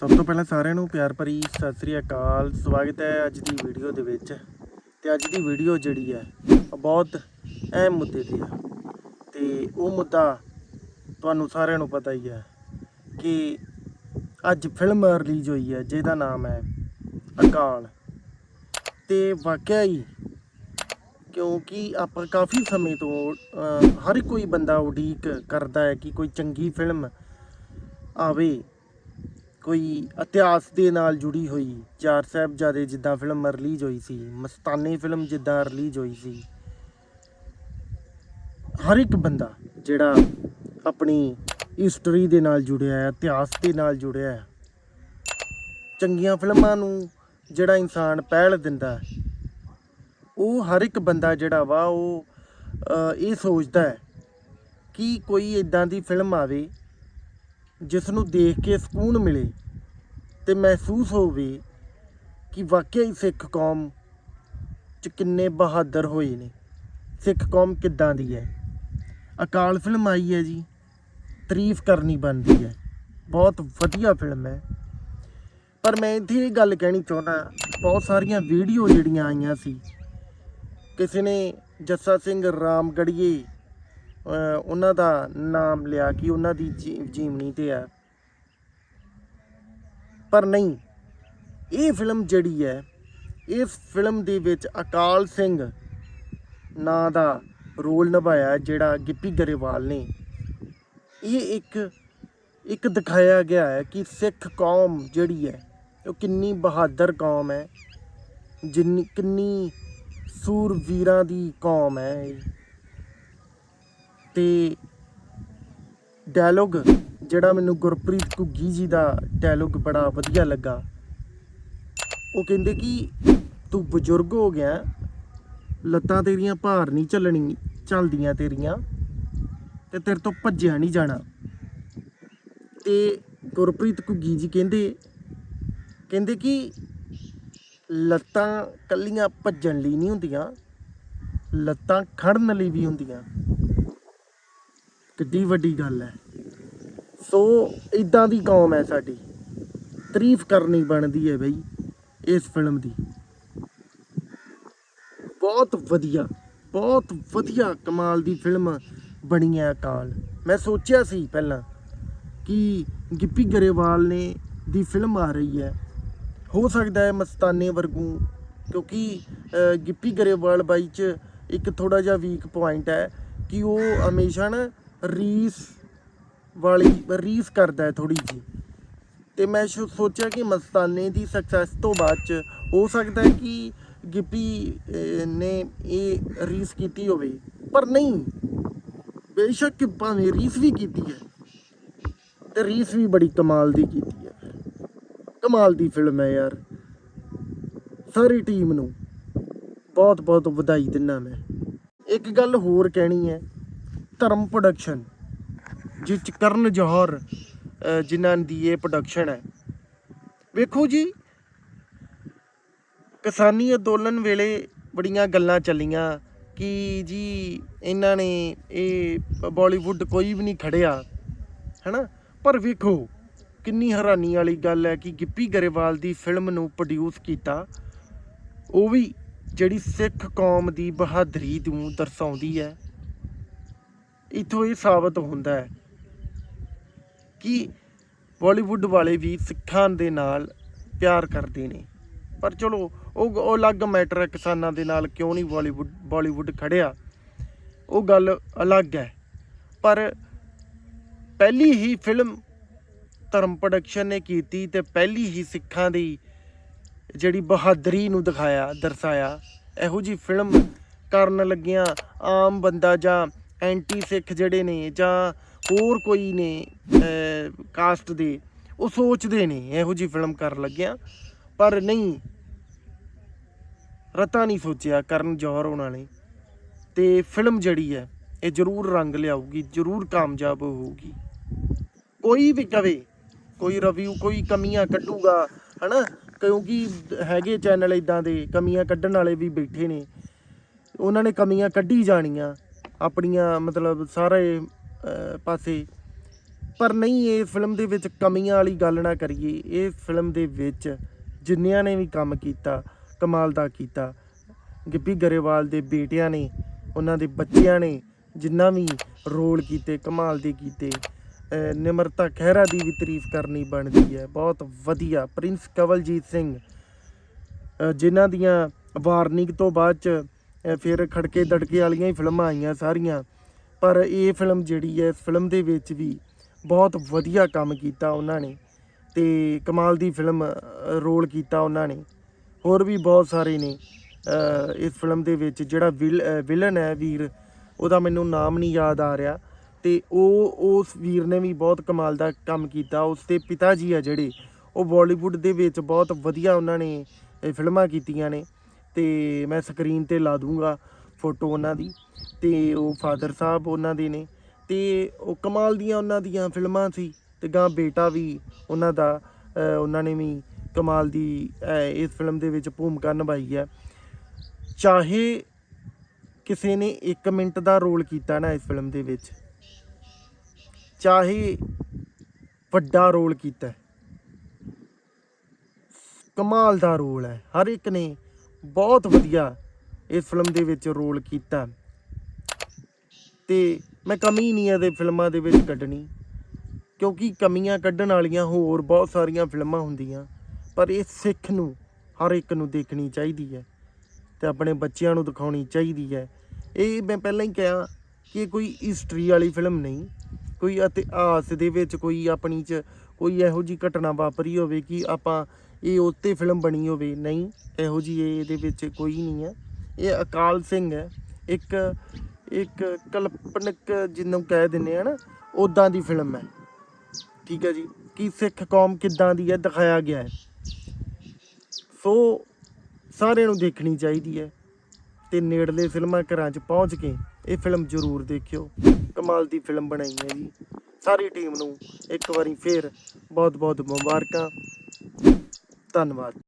ਸਭ ਤੋਂ ਪਹਿਲਾਂ ਸਾਰਿਆਂ ਨੂੰ ਪਿਆਰ ਭਰੀ ਸਤਿ ਸ੍ਰੀ ਅਕਾਲ। ਸਵਾਗਤ ਹੈ ਅੱਜ ਦੀ ਵੀਡੀਓ ਦੇ ਵਿੱਚ। ਤੇ ਅੱਜ ਦੀ ਵੀਡੀਓ ਜਿਹੜੀ ਹੈ, ਉਹ ਬਹੁਤ ਅਹਿਮ ਮੁੱਦੇ ਤੇ ਆ ਤੇ ਉਹ ਮੁੱਦਾ ਤੁਹਾਨੂੰ ਸਾਰਿਆਂ ਨੂੰ ਪਤਾ ਹੀ ਹੈ ਕਿ ਅੱਜ ਫਿਲਮ ਰਿਲੀਜ਼ ਹੋਈ ਹੈ, ਜਿਹਦਾ ਨਾਮ ਹੈ ਅਕਾਲ। ਤੇ ਵਾਕਿਆ ਹੀ ਕਿਉਂਕਿ ਆਪਾਂ ਕਾਫੀ ਸਮੇਂ ਤੋਂ ਹਰ ਕੋਈ ਬੰਦਾ ਉਡੀਕ ਕਰਦਾ ਹੈ ਕਿ ਕੋਈ ਚੰਗੀ ਫਿਲਮ ਆਵੇ। ਕੋਈ ਇਤਿਹਾਸ ਦੇ ਨਾਲ ਜੁੜੀ ਹੋਈ। ਚਾਰ ਸਾਹਿਬਜ਼ਾਦੇ ਜਿੱਦਾਂ ਫਿਲਮ ਰਿਲੀਜ਼ ਹੋਈ ਸੀ, ਮਸਤਾਨੇ ਫਿਲਮ ਜਿੱਦਾਂ ਰਿਲੀਜ਼ ਹੋਈ ਸੀ। ਹਰ ਇੱਕ ਬੰਦਾ ਜਿਹੜਾ ਆਪਣੀ ਹਿਸਟਰੀ ਦੇ ਨਾਲ ਜੁੜਿਆ ਹੈ, ਇਤਿਹਾਸ ਦੇ ਨਾਲ ਜੁੜਿਆ ਹੈ, ਚੰਗੀਆਂ ਫਿਲਮਾਂ ਨੂੰ ਜਿਹੜਾ ਇਨਸਾਨ ਪਹਿਲ ਦਿੰਦਾ ਹੈ, ਉਹ ਹਰ ਇੱਕ ਬੰਦਾ ਜਿਹੜਾ ਵਾ, ਉਹ ਇਹ ਸੋਚਦਾ ਹੈ ਕਿ ਕੋਈ ਇਦਾਂ ਦੀ ਫਿਲਮ ਆਵੇ ਜਿਸ ਨੂੰ ਦੇਖ ਕੇ ਸਕੂਨ ਮਿਲੇ ਤੇ ਮਹਿਸੂਸ ਹੋਵੇ ਕਿ ਵਾਕਿਆ ਹੀ ਸਿੱਖ ਕੌਮ ਚ ਕਿੰਨੇ ਬਹਾਦਰ ਹੋਏ ਨੇ। ਸਿੱਖ ਕੌਮ ਕਿੱਦਾਂ ਦੀ ਹੈ? ਅਕਾਲ ਫਿਲਮ ਆਈ ਹੈ ਜੀ, ਤਾਰੀਫ ਕਰਨੀ ਬਣਦੀ ਹੈ। ਬਹੁਤ ਵਧੀਆ ਫਿਲਮ ਹੈ। ਪਰ ਮੈਂ ਇੱਥੇ ਇਹ ਗੱਲ ਕਹਿਣੀ ਚਾਹੁੰਦਾ ਬਹੁਤ ਸਾਰੀਆਂ ਵੀਡੀਓ ਜਿਹੜੀਆਂ ਆਈਆਂ ਸੀ, ਕਿਸੇ ਨੇ ਜੱਸਾ ਸਿੰਘ ਰਾਮਗੜੀਏ ਉਹਨਾਂ ਦਾ ਨਾਮ ਲਿਆ ਕਿ ਉਹਨਾਂ ਦੀ ਜੀ- ਜੀਵਨੀ ਤੇ ਹੈ। ਪਰ ਨਹੀਂ, ਇਹ ਫਿਲਮ ਜਿਹੜੀ ਹੈ ਇਸ ਫਿਲਮ ਦੇ ਵਿੱਚ ਅਕਾਲ ਸਿੰਘ ਨਾਂ ਦਾ ਰੋਲ ਨਿਭਾਇਆ ਜਿਹੜਾ ਗਿੱਪੀ ਗਰੇਵਾਲ ਨੇ। ਇਹ ਇੱਕ ਇੱਕ ਦਿਖਾਇਆ ਗਿਆ ਹੈ ਕਿ ਸਿੱਖ ਕੌਮ ਜਿਹੜੀ ਹੈ, ਉਹ ਕਿੰਨੀ ਬਹਾਦਰ ਕੌਮ ਹੈ, ਜਿੰਨੀ, ਕਿੰਨੀ ਸੂਰਵੀਰਾਂ ਦੀ ਕੌਮ ਹੈ ਇਹ। ਤੇ ਡਾਇਲੋਗ ਜਿਹੜਾ ਮੈਨੂੰ ਗੁਰਪ੍ਰੀਤ ਘੁੱਗੀ ਜੀ ਦਾ ਡਾਇਲੋਗ ਬੜਾ ਵਧੀਆ ਲੱਗਾ। ਉਹ ਕਹਿੰਦੇ ਕਿ ਤੂੰ ਬਜ਼ੁਰਗ ਹੋ ਗਿਆ, ਲੱਤਾਂ ਤੇਰੀਆਂ ਭਾਰ ਨਹੀਂ ਚੱਲਣੀ, ਚੱਲਦੀਆਂ ਤੇਰੀਆਂ, ਤੇ ਤੇਰੇ ਤੋਂ ਭੱਜਿਆ ਨਹੀਂ ਜਾਣਾ। ਤੇ ਗੁਰਪ੍ਰੀਤ ਘੁੱਗੀ ਜੀ ਕਹਿੰਦੇ ਕਹਿੰਦੇ ਕਿ ਲੱਤਾਂ ਕੱਲੀਆਂ ਭੱਜਣ ਲਈ ਨਹੀਂ ਹੁੰਦੀਆਂ, ਲੱਤਾਂ ਖੜਨ ਲਈ ਵੀ ਹੁੰਦੀਆਂ। ਕਿੱਡੀ ਵੱਡੀ ਗੱਲ ਹੈ। ਸੋ ਇਦਾਂ ਦੀ ਕੌਮ ਹੈ ਸਾਡੀ। ਤਾਰੀਫ ਕਰਨੀ ਬਣਦੀ ਹੈ ਬਈ ਇਸ ਫਿਲਮ ਦੀ। ਬਹੁਤ ਵਧੀਆ ਬਹੁਤ ਵਧੀਆ ਕਮਾਲ ਦੀ ਫਿਲਮ ਬਣੀ ਹੈ ਅਕਾਲ ਮੈਂ ਸੋਚਿਆ ਸੀ ਪਹਿਲਾਂ ਕਿ ਗਿੱਪੀ ਗਰੇਵਾਲ ਨੇ ਦੀ ਫਿਲਮ ਆ ਰਹੀ ਹੈ। ਹੋ ਸਕਦਾ ਹੈ ਮਸਤਾਨੇ ਵਰਗੂ, ਕਿਉਂਕਿ ਗਿੱਪੀ ਗਰੇਵਾਲ ਬਾਈ ਚ ਇੱਕ ਥੋੜਾ ਜਿਹਾ ਵੀਕ ਪੁਆਇੰਟ ਹੈ ਕਿ ਉਹ ਹਮੇਸ਼ਾ ਨਾ ਰੀਸ ਵਾਲੀ, ਰੀਸ ਕਰਦਾ ਹੈ ਥੋੜੀ ਜੀ ਤੇ ਮੈਂ ਸੋ- ਸੋਚਿਆ ਕਿ ਮਸਤਾਨੇ ਦੀ ਸਕਸੈਸ ਤੋਂ ਬਾਅਦ ਚ ਹੋ ਸਕਦਾ ਹੈ ਕਿ ਗਿੱਪੀ ਨੇ ਇਹ ਰੀਸ ਕੀਤੀ ਹੋਵੇ। ਪਰ ਨਹੀਂ। ਬੇਸ਼ੱਕ ਭਾਵੇਂ ਰੀਸ ਵੀ ਕੀਤੀ ਹੈ, ਤੇ ਰੀਸ ਵੀ ਬੜੀ ਕਮਾਲ ਦੀ ਕੀਤੀ ਹੈ। ਕਮਾਲ ਦੀ ਫਿਲਮ ਹੈ ਯਾਰ। ਸਾਰੀ ਟੀਮ ਨੂੰ ਬਹੁਤ ਬਹੁਤ ਵਧਾਈ ਦਿੰਨਾ ਮੈਂ। ਇੱਕ ਗੱਲ ਹੋਰ ਕਹਿਣੀ ਹੈ ਧਰਮ ਪ੍ਰੋਡਕਸ਼ਨ ਜਿਸ 'ਚ ਕਰਨ ਜੌਹਰ ਜਿਨ੍ਹਾਂ ਦੀ ਇਹ ਪ੍ਰੋਡਕਸ਼ਨ ਹੈ। ਵੇਖੋ ਜੀ, ਕਿਸਾਨੀ ਅੰਦੋਲਨ ਵੇਲੇ ਬੜੀਆਂ ਗੱਲਾਂ ਚੱਲੀਆਂ ਕਿ ਜੀ ਇਹਨਾਂ ਨੇ ਇਹ ਬਾਲੀਵੁੱਡ ਕੋਈ ਵੀ ਨਹੀਂ ਖੜਿਆ, ਹੈਨਾ? ਪਰ ਵੇਖੋ, ਕਿੰਨੀ ਹੈਰਾਨੀ ਵਾਲੀ ਗੱਲ ਹੈ ਕਿ ਗਿੱਪੀ ਗਰੇਵਾਲ ਦੀ ਫਿਲਮ ਨੂੰ ਪ੍ਰੋਡਿਊਸ ਕੀਤਾ, ਉਹ ਵੀ ਜਿਹੜੀ ਸਿੱਖ ਕੌਮ ਦੀ ਬਹਾਦਰੀ ਨੂੰ ਦਰਸਾਉਂਦੀ ਹੈ। ਇਥੋਂ ਇਹ ਸਾਬਤ ਹੁੰਦਾ ਹੈ ਕਿ ਬਾਲੀਵੁੱਡ ਵਾਲੇ ਵੀ ਸਿੱਖਾਂ ਦੇ ਨਾਲ ਪਿਆਰ ਕਰਦੇ ਨੇ। ਪਰ ਚਲੋ, ਉਹ ਉਹ ਅਲੱਗ ਮੈਟਰ ਹੈ ਕਿਸਾਨਾਂ ਦੇ ਨਾਲ, ਕਿਉਂ ਨਹੀਂ ਬਾਲੀਵੁੱਡ ਬਾਲੀਵੁੱਡ ਖੜਿਆ? ਉਹ ਗੱਲ ਅਲੱਗ ਹੈ। ਪਰ ਪਹਿਲੀ ਹੀ ਫਿਲਮ ਧਰਮ ਪ੍ਰੋਡਕਸ਼ਨ ਨੇ ਕੀਤੀ ਤੇ ਪਹਿਲੀ ਹੀ ਸਿੱਖਾਂ ਦੀ ਜਿਹੜੀ ਬਹਾਦਰੀ ਨੂੰ ਦਿਖਾਇਆ, ਦਰਸਾਇਆ, ਇਹੋ ਜੀ ਫਿਲਮ ਕਰਨ ਲੱਗਿਆਂ ਆਮ ਬੰਦਾ ਜਾਂ ਐਂਟੀ ਸਿੱਖ ਜਿਹੜੇ ਨੇ ਜਾਂ ਹੋਰ ਕੋਈ ਨੇ ਕਾਸਟ ਦੇ, ਉਹ ਸੋਚਦੇ ਨੇ, ਇਹੋ ਜੀ ਫਿਲਮ ਕਰਨ ਲੱਗਿਆ। ਪਰ ਨਹੀਂ, ਰਤਾ ਨਹੀਂ ਸੋਚਿਆ ਕਰਨ ਜੋਹਰ ਉਹਨਾਂ ਨੇ। ਤੇ ਫਿਲਮ ਜਿਹੜੀ ਹੈ, ਇਹ ਜ਼ਰੂਰ ਰੰਗ ਲਿਆਊਗੀ, ਜ਼ਰੂਰ ਕਾਮਯਾਬ ਹੋਊਗੀ। ਕੋਈ ਵੀ ਕਵੇ, ਕੋਈ ਰਿਵਿਊ ਕੋਈ ਕਮੀਆਂ ਕੱਢੂਗਾ, ਹਨਾ? ਕਿਉਂਕਿ ਹੈਗੇ ਚੈਨਲ ਇਦਾਂ ਦੇ, ਕਮੀਆਂ ਕੱਢਣ ਵਾਲੇ ਵੀ ਬੈਠੇ ਨੇ। ਉਹਨਾਂ ਨੇ ਕਮੀਆਂ ਕੱਢੀ ਜਾਣੀਆਂ। ਆਪਣੀਆਂ, ਮਤਲਬ ਸਾਰੇ ਪਾਸੇ। ਪਰ ਨਹੀਂ, ਇਹ ਫਿਲਮ ਦੇ ਵਿੱਚ ਕਮੀਆਂ ਵਾਲੀ ਗੱਲ ਨਾ ਕਰੀਏ। ਇਹ ਫਿਲਮ ਦੇ ਵਿੱਚ ਜਿੰਨਿਆਂ ਨੇ ਵੀ ਕੰਮ ਕੀਤਾ, ਕਮਾਲ ਦਾ ਕੀਤਾ। ਗਿੱਪੀ ਗਰੇਵਾਲ ਦੇ ਬੇਟਿਆਂ ਨੇ, ਉਹਨਾਂ ਦੇ ਬੱਚਿਆਂ ਨੇ ਜਿੰਨਾ ਵੀ ਰੋਲ ਕੀਤੇ, ਕਮਾਲ ਦੇ ਕੀਤੇ ਨਿਮਰਤਾ ਖਹਿਰਾ ਦੀ ਵੀ ਤਾਰੀਫ ਕਰਨੀ ਬਣਦੀ ਹੈ। ਬਹੁਤ ਵਧੀਆ। ਪ੍ਰਿੰਸ ਕਵਲਜੀਤ ਸਿੰਘ ਜਿਨ੍ਹਾਂ ਦੀਆਂ ਵਾਰਨਿੰਗ ਤੋਂ ਬਾਅਦ ਚ ਫਿਰ ਖੜਕੇ ਦੜਕੇ ਵਾਲੀਆਂ ਹੀ ਫਿਲਮਾਂ ਆਈਆਂ ਸਾਰੀਆਂ। ਪਰ ਇਹ ਫਿਲਮ ਜਿਹੜੀ ਹੈ, ਇਸ ਫਿਲਮ ਦੇ ਵਿੱਚ ਵੀ ਬਹੁਤ ਵਧੀਆ ਕੰਮ ਕੀਤਾ ਉਹਨਾਂ ਨੇ ਤੇ ਕਮਾਲ ਦੀ ਫਿਲਮ ਰੋਲ ਕੀਤਾ ਉਹਨਾਂ ਨੇ। ਹੋਰ ਵੀ ਬਹੁਤ ਸਾਰੇ ਨੇ ਇਸ ਫਿਲਮ ਦੇ ਵਿੱਚ ਜਿਹੜਾ ਵਿਲਨ ਹੈ ਵੀਰ, ਉਹਦਾ ਮੈਨੂੰ ਨਾਮ ਨਹੀਂ ਯਾਦ ਆ ਰਿਹਾ ਤੇ ਉਹ, ਉਸ ਵੀਰ ਨੇ ਵੀ ਬਹੁਤ ਕਮਾਲ ਦਾ ਕੰਮ ਕੀਤਾ। ਉਸ ਦੇ ਪਿਤਾ ਜੀ ਆ ਜਿਹੜੇ, ਉਹ ਬਾਲੀਵੁੱਡ ਦੇ ਵਿੱਚ ਬਹੁਤ ਵਧੀਆ ਉਹਨਾਂ ਨੇ ਫਿਲਮਾਂ ਕੀਤੀਆਂ ਨੇ। ਤੇ ਮੈਂ ਸਕਰੀਨ ਤੇ ਲਾ ਦੂੰਗਾ ਫੋਟੋ ਉਹਨਾਂ ਦੀ ਤੇ ਉਹ ਫਾਦਰ ਸਾਹਿਬ ਉਹਨਾਂ ਦੇ ਨੇ ਤੇ ਉਹ ਕਮਾਲ ਦੀਆਂ ਉਹਨਾਂ ਦੀਆਂ ਫਿਲਮਾਂ ਸੀ ਤੇ ਗਾਂ ਬੇਟਾ ਵੀ ਉਹਨਾਂ ਦਾ ਉਹਨਾਂ ਨੇ ਵੀ ਕਮਾਲ ਦੀ ਇਸ ਫਿਲਮ ਦੇ ਵਿੱਚ ਭੂਮਿਕਾ ਨਿਭਾਈ ਹੈ। ਚਾਹੇ ਕਿਸੇ ਨੇ 1 ਮਿੰਟ ਦਾ ਰੋਲ ਕੀਤਾ ਨਾ ਇਸ ਫਿਲਮ ਦੇ ਵਿੱਚ, ਚਾਹੇ ਵੱਡਾ ਰੋਲ ਕੀਤਾ ਕਮਾਲ ਦਾ ਰੋਲ ਹੈ, ਹਰ ਇੱਕ ਨੇ ਬਹੁਤ ਵਧੀਆ ਇਸ ਫਿਲਮ ਦੇ ਵਿੱਚ ਰੋਲ ਕੀਤਾ। ਤੇ ਮੈਂ ਕਮੀ ਨਹੀਂ ਇਹਦੇ ਫਿਲਮਾਂ ਦੇ ਵਿੱਚ ਕੱਢਣੀ। ਕਿਉਂਕਿ ਕਮੀਆਂ ਕੱਢਣ ਵਾਲੀਆਂ ਹੋਰ ਬਹੁਤ ਸਾਰੀਆਂ ਫਿਲਮਾਂ ਹੁੰਦੀਆਂ, ਪਰ ਇਹ ਸਿੱਖ ਨੂੰ, ਹਰ ਇੱਕ ਨੂੰ ਦੇਖਣੀ ਚਾਹੀਦੀ ਹੈ ਤੇ ਆਪਣੇ ਬੱਚਿਆਂ ਨੂੰ ਦਿਖਾਉਣੀ ਚਾਹੀਦੀ ਹੈ। ਇਹ ਮੈਂ ਪਹਿਲਾਂ ਹੀ ਕਿਹਾ ਕਿ ਕੋਈ ਹਿਸਟਰੀ ਵਾਲੀ ਫਿਲਮ ਨਹੀਂ, ਕੋਈ ਇਤਿਹਾਸ ਦੇ ਵਿੱਚ ਕੋਈ ਆਪਣੀ ਚ ਕੋਈ ਇਹੋ ਜੀ ਘਟਨਾ ਵਾਪਰੀ ਹੋਵੇ ਕਿ ਆਪਾਂ ਇਹ ਉੱਤੇ ਫਿਲਮ ਬਣੀ ਹੋਵੇ, ਨਹੀਂ, ਇਹੋ ਜੀ ਇਹਦੇ ਵਿੱਚ ਕੋਈ ਨਹੀਂ ਹੈ। ਇਹ ਅਕਾਲ ਸਿੰਘ ਹੈ। ਇੱਕ ਇੱਕ ਕਲਪਨਕ ਜਿਹਨੂੰ ਕਹਿ ਦਿੰਦੇ ਆ ਨਾ ਉਦਾਂ ਦੀ ਫਿਲਮ ਹੈ। ਠੀਕ ਹੈ ਜੀ? ਕਿ ਸਿੱਖ ਕੌਮ ਕਿੱਦਾਂ ਦੀ ਹੈ, ਦਿਖਾਇਆ ਗਿਆ ਹੈ। ਸੋ, ਸਾਰਿਆਂ ਨੂੰ ਦੇਖਣੀ ਚਾਹੀਦੀ ਹੈ ਤੇ ਨੇੜਲੇ ਫਿਲਮਾਂ ਘਰਾਂ 'ਚ ਪਹੁੰਚ ਕੇ ਇਹ ਫਿਲਮ ਜ਼ਰੂਰ ਦੇਖਿਓ। ਕਮਾਲ ਦੀ ਫਿਲਮ ਬਣਾਈ ਹੈ ਜੀ। ਸਾਰੀ ਟੀਮ ਨੂੰ ਇੱਕ ਵਾਰੀ ਫੇਰ ਬਹੁਤ ਬਹੁਤ ਮੁਬਾਰਕਾਂ। ਧੰਨਵਾਦ।